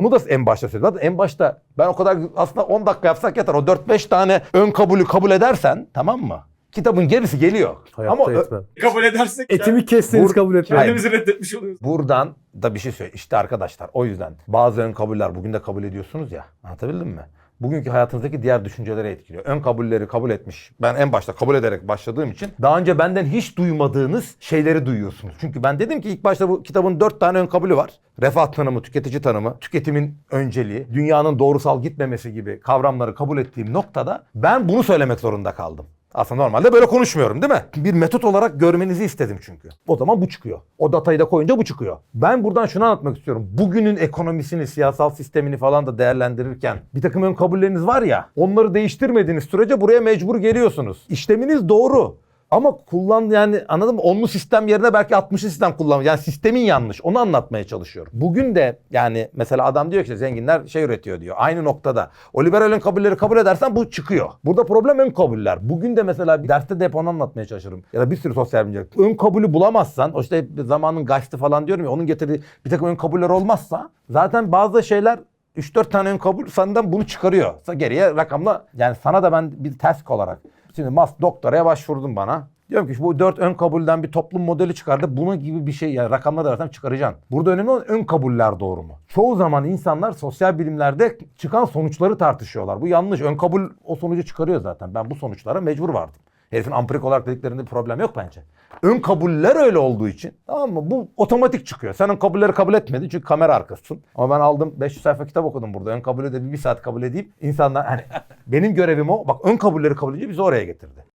Onu da en başta söyledim. Zaten en başta ben o kadar aslında 10 dakika yapsak yeter. O 4-5 tane ön kabulü kabul edersen tamam mı? Kitabın gerisi geliyor. Hayatta Ama ö- etmem. Kabul edersek Etimi kesseniz Vur- kabul etmem. kendimizi reddetmiş oluyoruz. buradan da bir şey söyle. İşte arkadaşlar o yüzden bazı ön kabuller bugün de kabul ediyorsunuz ya. Anlatabildim mi? Bugünkü hayatınızdaki diğer düşünceleri etkiliyor. Ön kabulleri kabul etmiş. Ben en başta kabul ederek başladığım için daha önce benden hiç duymadığınız şeyleri duyuyorsunuz. Çünkü ben dedim ki ilk başta bu kitabın dört tane ön kabulü var. Refah tanımı, tüketici tanımı, tüketimin önceliği, dünyanın doğrusal gitmemesi gibi kavramları kabul ettiğim noktada ben bunu söylemek zorunda kaldım. Aslında normalde böyle konuşmuyorum değil mi? Bir metot olarak görmenizi istedim çünkü. O zaman bu çıkıyor. O datayı da koyunca bu çıkıyor. Ben buradan şunu anlatmak istiyorum. Bugünün ekonomisini, siyasal sistemini falan da değerlendirirken bir takım ön kabulleriniz var ya onları değiştirmediğiniz sürece buraya mecbur geliyorsunuz. İşleminiz doğru. Ama kullan yani anladın mı? Onlu sistem yerine belki 60'lı sistem kullan. Yani sistemin yanlış. Onu anlatmaya çalışıyorum. Bugün de yani mesela adam diyor ki zenginler şey üretiyor diyor. Aynı noktada. O liberal ön kabulleri kabul edersen bu çıkıyor. Burada problem ön kabuller. Bugün de mesela bir derste de hep onu anlatmaya çalışırım. Ya da bir sürü sosyal bilimciler. Ön kabulü bulamazsan o işte zamanın gaçtı falan diyorum ya onun getirdiği bir takım ön kabuller olmazsa zaten bazı şeyler 3-4 tane ön kabul senden bunu çıkarıyor. Geriye rakamla yani sana da ben bir task olarak Şimdi mas doktoraya başvurdun bana. Diyorum ki bu dört ön kabulden bir toplum modeli çıkardı. Bunun gibi bir şey yani rakamları da versem çıkaracaksın. Burada önemli olan ön kabuller doğru mu? Çoğu zaman insanlar sosyal bilimlerde çıkan sonuçları tartışıyorlar. Bu yanlış. Ön kabul o sonucu çıkarıyor zaten. Ben bu sonuçlara mecbur vardım. Herifin ampirik olarak dediklerinde problem yok bence. Ön kabuller öyle olduğu için tamam mı? Bu otomatik çıkıyor. Sen ön kabulleri kabul etmedin çünkü kamera arkasısın. Ama ben aldım 500 sayfa kitap okudum burada. Ön kabulü de bir, bir saat kabul edeyim. İnsanlar hani benim görevim o. Bak ön kabulleri kabul edince bizi oraya getirdi.